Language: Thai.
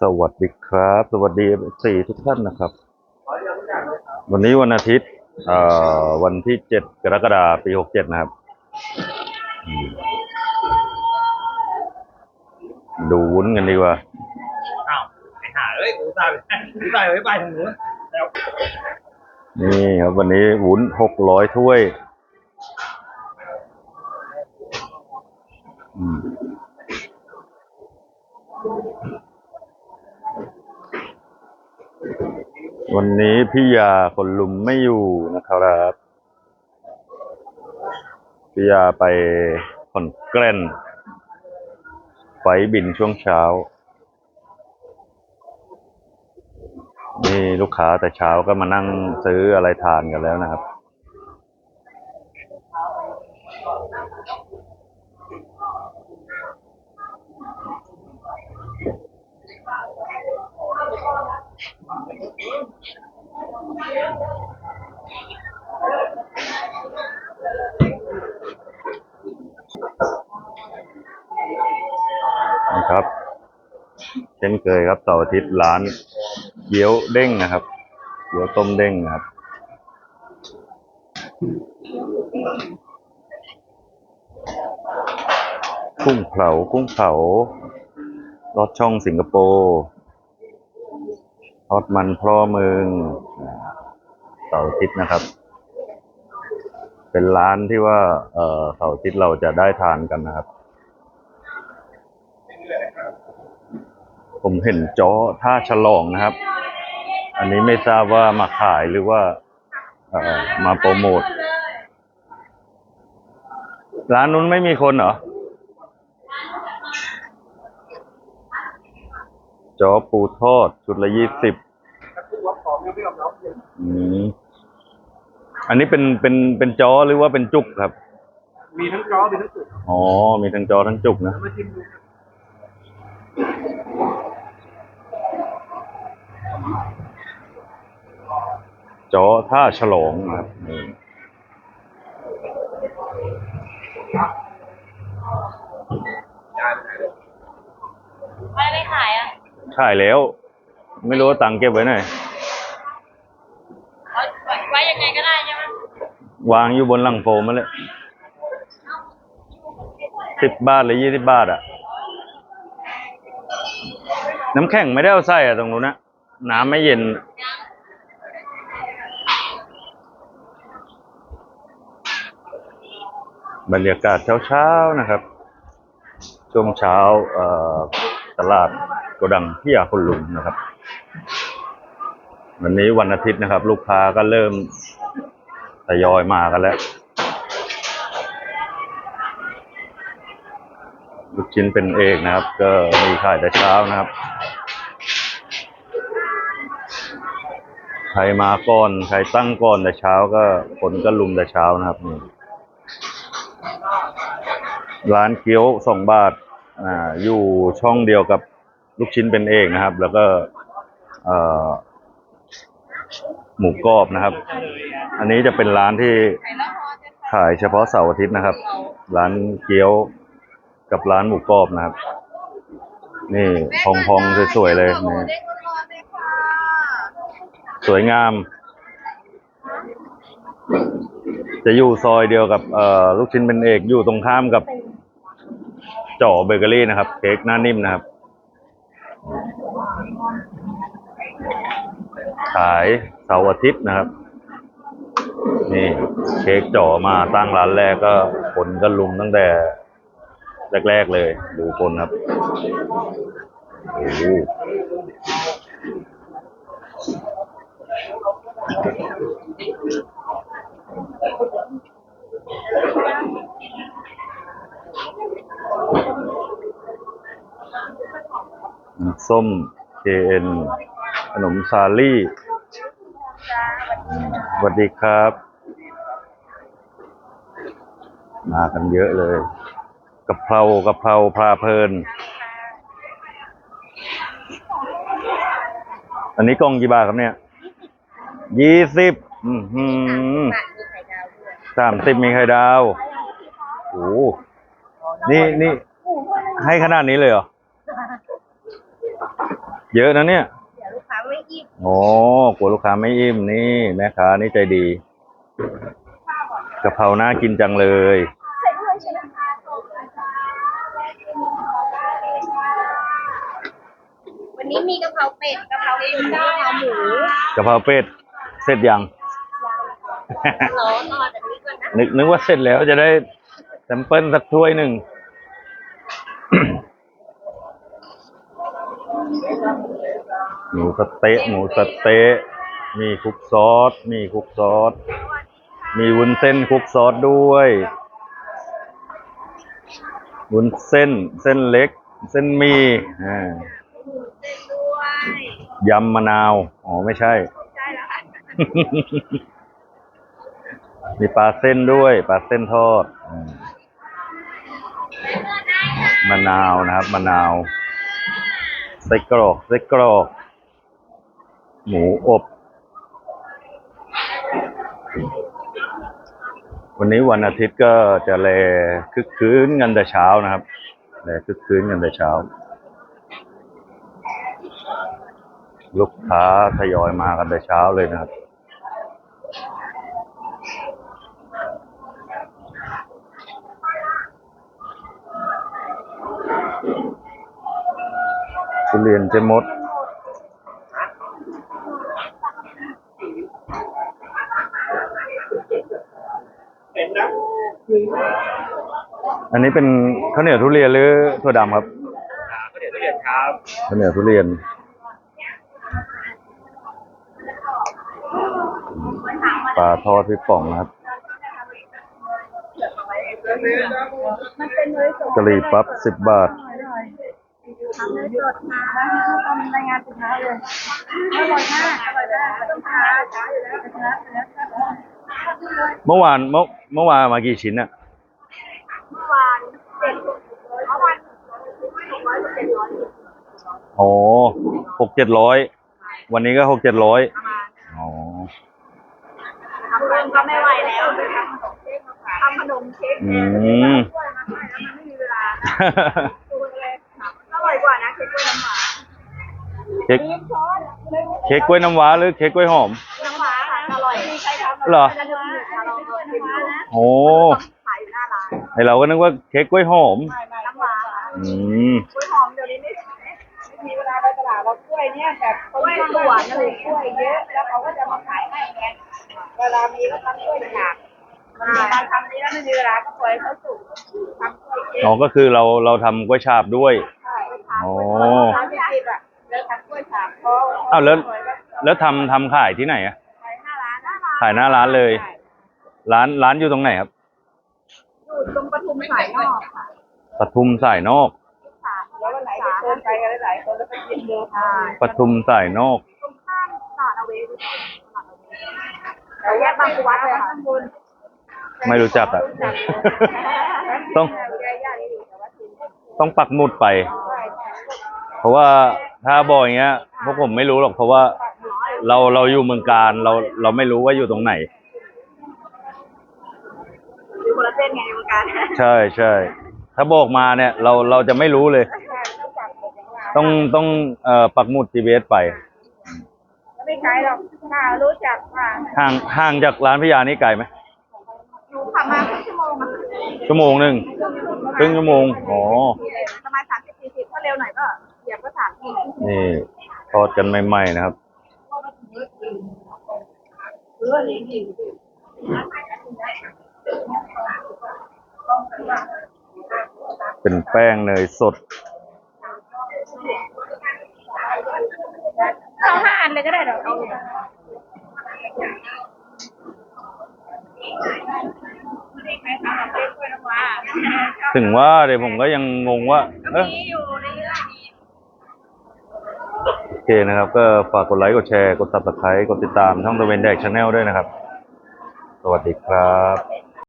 สวัสดีครับ สวัสดีสี่ทุกท่านนะครับ วันนี้วันอาทิตย์เอ่อวันที่เจ็ดกรกฎาคมปีหกเจ็ดนะครับอืมดูวุ้นกันดีกว่าอ้าวไอ้ห่าเอ้ยกูตายไปกูตายไปไปทางนู้นแล้วนี่ครับวันนี้วุ้นหกร้อยถ้วย อืม วันนี้พี่ยาคนลุมไม่อยู่นะครับพี่ยาไปขอนแก่นไฟบินช่วงเช้า นี่ลูกค้าแต่เช้าก็มานั่งซื้ออะไรทานกันแล้วนะครับ นะครับ เช่นเคยครับเสาร์อาทิตย์ร้านเกี๊ยวเด้งนะครับเกี๊ยวต้มเด้งนะครับกุ้งเผากุ้งเผารสช่องสิงคโปร์ทอดมันพร่อเมืองอ่า เสาร์อาทิตย์นะครับ เป็นร้านที่ว่า เออเสาร์อาทิตย์เราจะได้ทานกันนะครับ ผมเห็นจ้อท่าฉลองนะครับ อันนี้ไม่ทราบว่ามาขายหรือว่า เอ่อมาโปรโมทร้านนู้นไม่มีคนเหรอจอปูทอดชุดละยี่สิบ กูว่าพร้อมยังไม่ยอมรับเลยอืมอันนี้เป็นเป็นเป็นจอหรือว่าเป็นจุกครับ มีทั้งจอมีทั้งจุดอ๋อ มีทั้งจอทั้งจุกนะมาชิมดูจอท่าฉลองนะครับนี่ไม่ไม่ขายอะขายแล้ว ไม่รู้ว่าตังค์เก็บไว้ไหน เอาไว้ไว้ยังไงก็ได้ใช่ไหม วางอยู่บนหลังโฟมมาเลยสิบบาทหรือยี่สิบบาทอะน้ำแข็งไม่ได้เอาใส่อะตรงนู้นนะน้ำไม่เย็น บรรยากาศเช้าๆนะครับ ช่วงเช้าตลาดโกดังพี่ยาคนลุงนะครับ วันนี้วันอาทิตย์นะครับ ลูกค้าก็เริ่ม ทยอยมากันแล้ว ลูกชิ้นเป็นเอกนะครับ ก็มีขายแต่เช้านะครับ ใครมาก่อน ใครตั้งก่อนแต่เช้าก็คนก็ลุมแต่เช้านะครับนี่ร้านเกี๊ยวสองบาทอ่าอยู่ช่องเดียวกับลูกชิ้นเป็นเอกนะครับ แล้วก็ เอ่อ หมูกรอบนะครับ อันนี้จะเป็นร้านที่ขายเฉพาะเสาร์อาทิตย์นะครับ ร้านเกี๊ยวกับร้านหมูกรอบนะครับ นี่พองๆสวยๆเลยนี่สวยงาม จะอยู่ซอยเดียวกับเออลูกชิ้นเป็นเอกอยู่ตรงข้ามกับจ่อเบเกอรี่นะครับ เค้กหน้านิ่มนะครับ ขายเสาร์อาทิตย์นะครับ นี่เค้กจ่อมาตั้งร้านแรกก็คนก็ลุมตั้งแต่ แรก ๆเลย ดูคนครับโอ้โหส้ม KN ขนมซาลี่อืมสวัสดีครับ มากันเยอะเลยกะเพรากะเพราพาเพลิน อันนี้กล่องกี่บาทครับเนี่ยยี่สิบอือหือบาทมีไข่ดาวด้วยสามสิบมีไข่ดาวโอ้โหนี่นี่ให้ขนาดนี้เลยเหรอ เยอะนะเนี่ย อิ่มโอ้กลัวลูกค้าไม่อิ่มนี่แม่ค้านี่ใจดีกะเพราน่ากินจังเลยใส่ด้วยใช่ไหมคะวันนี้มีกะเพราเป็ดกะเพราเนื้อกะเพราหมูกะเพราเป็ดเสร็จยังรอรอแต่นี้ก่อนนะนึกนึกว่าเสร็จแล้วจะได้แซมเปิลสักถ้วยหนึ่ง หมูสะเต๊ะหมูสะเต๊ะมีคลุกซอส มีคลุกซอส มีวุ้นเส้นคลุกซอสด้วยวุ้นเส้น เส้นเล็ก เส้นหมีอ่าเส้นด้วยยำมะนาว อ๋อ ไม่ใช่ใช่แล้วค่ะมีปลาเส้นด้วย ปลาเส้นทอดอืมมะนาวนะครับ มะนาวไส้กรอกไส้กรอก หมูอบ วันนี้วันอาทิตย์ก็จะแลคึกคืนกันแต่เช้านะครับแลคึกคืนกันแต่เช้า ลูกค้าทยอยมากันแต่เช้าเลยนะครับทุเรียนเจมด เป็นนะ อันนี้เป็นข้าวเหนียวทุเรียนหรือถั่วดำครับอ่าก็เดี๋ยวจะเรียนครับข้าวเหนียวทุเรียนปลาทอดพริกป่องนะครับกะหรี่ปั๊บสิบบาททำเลยสดมาทำรายงานสินค้าเลยอร่อยมากอร่อยมากต้องทานช้าอยู่แล้วช้าอยู่แล้ว เมื่อวานเมื่อเมื่อวานมากี่ชิ้นอะเมื่อวานเจ็ดเมื่อวานหกร้อยเจ็ดร้อยโอ้หกเจ็ดร้อยวันนี้ก็หกเจ็ดร้อยประมาณอ๋อทำเองก็ไม่ไหวแล้วทำขนมเค้กอืเองมกล้วยมาให้แล้วมันไม่มีเวลาตัวเลยอร่อยกว่านะเค้กกล้วยน้ำหวานเค้กช้อนเค้กกล้วยน้ำว้าหรือเค้กกล้วยหอม เหรอโอ้ขายอยู่หน้าร้านไอเราก็นึกว่าเค้กกล้วยหอมน้ำหวาอืมกล้วยหอมเดี๋ยวนี้ไม่มีเวลาไปตลาดเรากล้วยเนี่ยแบบกล้วยสวนอะไรกล้วยเยอะแล้วเขาก็จะมาขายให้ไงเวลามีก็ทำกล้วยฉาบมันมีมาทำนี้แล้วไม่มีเวลาก็ปล่อยเขาสุกทำกล้วยเองอ๋อก็คือเราเราทำกล้วยฉาบด้วยใช่โอ้แล้วทำกล้วยฉาบพออ้าวแล้วแล้วทำทำขายที่ไหนอะ ขายหน้าร้านเลย ร้านร้านอยู่ตรงไหนครับ อยู่ตรงปทุมสายนอกค่ะปทุมสายนอกค่ะแล้ววันไหนไปเชิญไปกันหลายๆคนแล้วไปกินดูใช่ปทุมสายนอกตรงข้ามตลาดเอาเวย์ตลาดเอาเวย์แต่แยกบางกวัดเลยค่ะข้างบนไม่รู้จักอะต้อง ต้องปักหมุดไป เพราะว่าถ้าบอกอย่างเงี้ยพวกผมไม่รู้หรอกเพราะว่า เราเราอยู่เมืองการเราเราไม่รู้ว่าอยู่ตรงไหน อยู่คนละเส้นไงในวงการใช่ใช่ถ้าบอกมาเนี่ยเราเราจะไม่รู้เลย ต้องต้องเอ่อปักหมุด GPS ไปไม่ไกลหรอกค่ะรู้จักค่ะห่างห่างจากร้านพิยานี่ไกลไหมหนูขับมาครึ่งชั่วโมงอะชั่วโมงหนึ่งครึ่งชั่วโมงอ๋อประมาณสามสิบสี่สิบถ้าเร็วหน่อยก็เหยียบก็สามทีนี่ทอดกันใหม่ๆนะครับ เป็นแป้งเนยสดเอาห้าอันเลยก็ได้เดี๋ยวเอาถึงว่าเดี๋ยวผมก็ยังงงว่า เอ๊ะ มีอยู่ในเรื่องนี้ โอเค นะครับ ก็ฝากกดไลค์ กดแชร์ กด subscribe กดติดตามช่องตะเวนแดกชาแนลด้วยนะครับ สวัสดีครับ